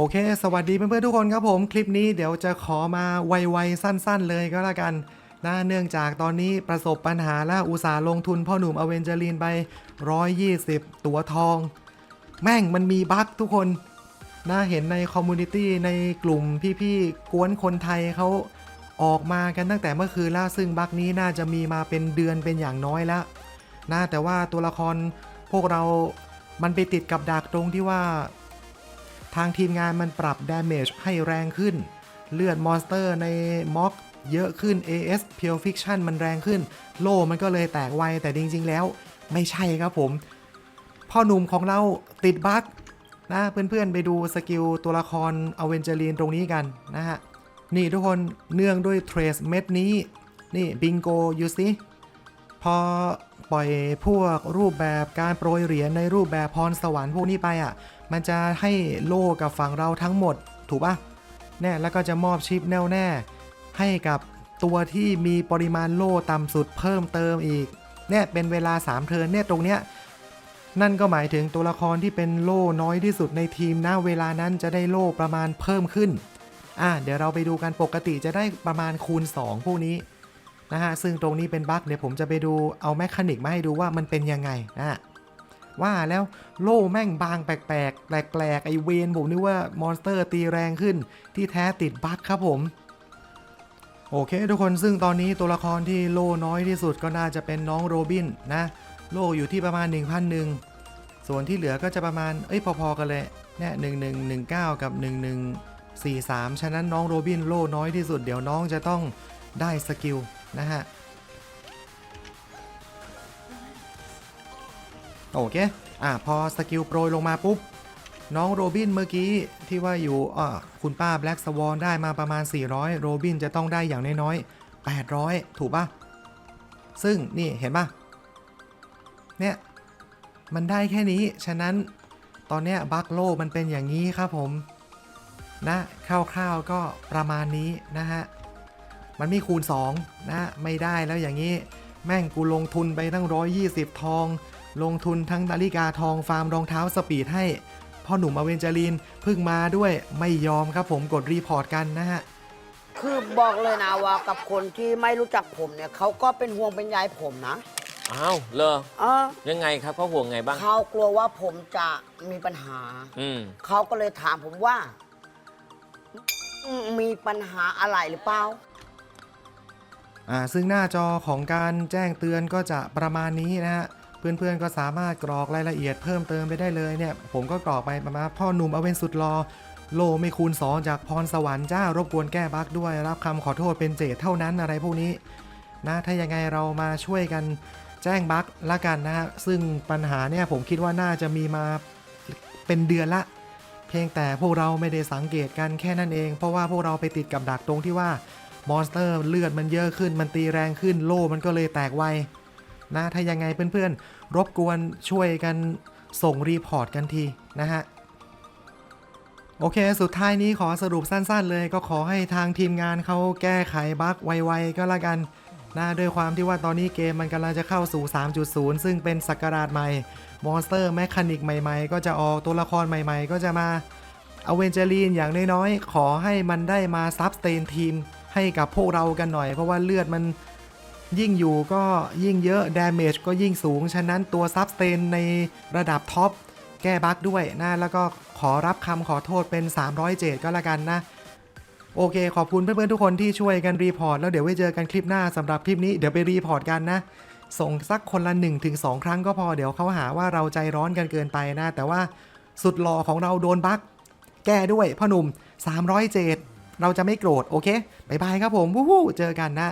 โอเค สวัสดีเพื่อนๆทุกคนครับผม คลิปนี้เดี๋ยวจะขอมาไวๆสั้นๆเลยก็แล้วกันนะเนื่องจากตอนนี้ประสบปัญหาและอุตสาห์ลงทุนพ่อหนุ่มอเวนเจอรีนไป 120 ตัวทอง แม่งมันมีบั๊กทุกคนนะเห็นในคอมมูนิตี้ในกลุ่มพี่ๆ กวนคนไทยเขาออกมากันตั้งแต่เมื่อคืนแล้วซึ่งบั๊กนี้น่าจะมีมาเป็นเดือนเป็นอย่างน้อยแล้วนะแต่ว่าตัวละครพวกเรามันไปติดกับดักตรงที่ว่าางทีมงานมันปรับ damage ให้แรงขึ้น เลือดมอนสเตอร์ในม็อกเยอะขึ้น AS Pure Fiction มันแรงขึ้น โล่มันก็เลยแตกไว แต่จริง ๆ แล้ว ไม่ใช่ครับผม พ่อหนุ่มของเราติดบั๊กนะเพื่อนๆ ไปดูสกิลตัวละครอเวนเจอรีนตรงนี้กันนะฮะ นี่ทุกคนเนื่องด้วยเทรสเม็ดนี้ นี่บิงโกยูสิพอปล่อยพวกรูปแบบการโปรยเหรียญในรูปแบบพรสวรรค์พวกนี้ไปอะ มันจะให้โล่กับฝั่งเราทั้งหมด ถูกปะแน่แล้วก็จะมอบชิปแน่วแน่ ให้กับตัวที่มีปริมาณโล่ต่ำสุดเพิ่มเติมอีกเนี่ยเป็นเวลา 3 เทิร์นเนี่ยตรงเนี้ยนั่นก็หมายถึงตัวละครที่เป็นโล่น้อยที่สุดในทีมนะเวลานั้นจะได้โล่ประมาณเพิ่มขึ้นอะเดี๋ยวเราไปดูกันปกติจะได้ประมาณคูณ 2 พวกนี้นะฮะซึ่งตรงนี้เป็นบั๊กเดี๋ยวผมจะไปดูเอาแมคานิกมาให้ดูว่ามันเป็นยังไงนะฮะ ว่าแล้วโล่แม่งบางแปลกๆแปลกไอเวนผมนึกว่ามอนสเตอร์ตีแรงขึ้น ที่แท้ติดบั๊กครับผม โอเค ทุกคนซึ่งตอนนี้ตัวละครที่โล่น้อยที่สุดก็น่าจะเป็นน้องโรบินนะ โล่อยู่ที่ประมาณ 1,001ส่วนที่เหลือก็จะประมาณ เอ้ย พอๆกันเลยเนี่ย1119กับ1143ฉะนั้นน้องโรบินโล่น้อยที่สุด เดี๋ยวน้องจะต้องได้สกิลนะฮะ โอเค อะพอสกิลโปรยลงมาปุ๊บ น้องโรบินเมื่อกี้ที่ว่าอยู่อะคุณป้าแบล็กสวอนได้มาประมาณ 400 โรบินจะต้องได้อย่างน้อยๆ800 ถูกปะซึ่งนี่เห็นปะเนี่ย มันได้แค่นี้ ฉะนั้นตอนเนี้ยบัคโลมันเป็นอย่างนี้ครับผม นะ คร่าวๆก็ประมาณนี้นะฮะ มันไม่คูณ 2 นะ ไม่ได้แล้วอย่างนี้ แม่งกูลงทุนไปตั้ง 120 ทอง ลงทุนทั้งนาฬิกาทองฟาร์มรองเท้าสปีดให้พ่อหนุ่มอเวนเจอรีนเพิ่งมาด้วยไม่ยอมครับผมกดรีพอร์ตกันนะฮะคือบอกเลยนะว่ากับคนที่ไม่รู้จักผมเนี่ยเขาก็เป็นห่วงเป็นใยผมนะอ้าวเลอเออยังไงครับเขาห่วงไงบ้างเขากลัวว่าผมจะมีปัญหา อืมเขาก็เลยถามผมว่าอืมมีปัญหาอะไรหรือเปล่าอ่าซึ่งหน้าจอของการแจ้งเตือนก็จะประมาณนี้นะฮะ เพื่อนๆก็สามารถกรอกรายละเอียดเพิ่มเติมไปได้เลยเนี่ย ผมก็กรอกไปประมาณพ่อหนุ่มเอเวนสุดรอโลไม่คูณ2จากพรสวรรค์จ้ารบกวนแก้บั๊กด้วย รับคำขอโทษเป็นเจตเท่านั้นอะไรพวกนี้นะถ้ายังไงเรามาช่วยกันแจ้งบั๊กละกันนะฮะซึ่งปัญหาเนี่ยผมคิดว่าน่าจะมีมาเป็นเดือนละ เพียงแต่พวกเราไม่ได้สังเกตกันแค่นั้นเอง เพราะว่าพวกเราไปติดกับดักตรงที่ว่ามอนสเตอร์เลือดมันเยอะขึ้นมันตีแรงขึ้นโล่มันก็เลยแตกไว นะถ้ายังไงเพื่อนๆ รบกวนช่วยกันส่งรีพอร์ตกันทีนะฮะโอเค สุดท้ายนี้ขอสรุปสั้นๆเลย ก็ขอให้ทางทีมงานเขาแก้ไขบั๊กไวๆก็แล้วกันนะด้วยความที่ว่าตอนนี้เกมมันกำลังจะเข้าสู่ 3.0 ซึ่งเป็นสักราชใหม่ มอนสเตอร์แมคานิกใหม่ๆ ก็จะออกตัวละครใหม่ๆ ก็จะมาอเวนเจอรีนอย่างน้อยๆ ขอให้มันได้มาซับสเตนทีมให้กับพวกเรากันหน่อย เพราะว่าเลือดมัน ยิ่งอยู่ก็ยิ่งเยอะ damage ก็ยิ่งสูง ฉะนั้นตัวซับสเตนในระดับท็อปแก้บั๊กด้วยนะแล้วก็ขอรับคำขอโทษเป็น 307ก็แล้วกันนะ โอเค ขอบคุณเพื่อนๆทุกคนที่ช่วยกันรีพอร์ต แล้วเดี๋ยวไว้เจอกันคลิปหน้าสำหรับคลิปนี้เดี๋ยวไปรีพอร์ตกันนะ ส่งสักคนละ 1-2 ครั้งก็พอเดี๋ยวเขาหาว่าเราใจร้อนกันเกินไปนะ แต่ว่าสุดหล่อของเราโดนบั๊กแก้ด้วยพ่อหนุ่ม 307เราจะไม่โกรธโอเคบายบายครับผมวู้ฮู้เจอกันนะ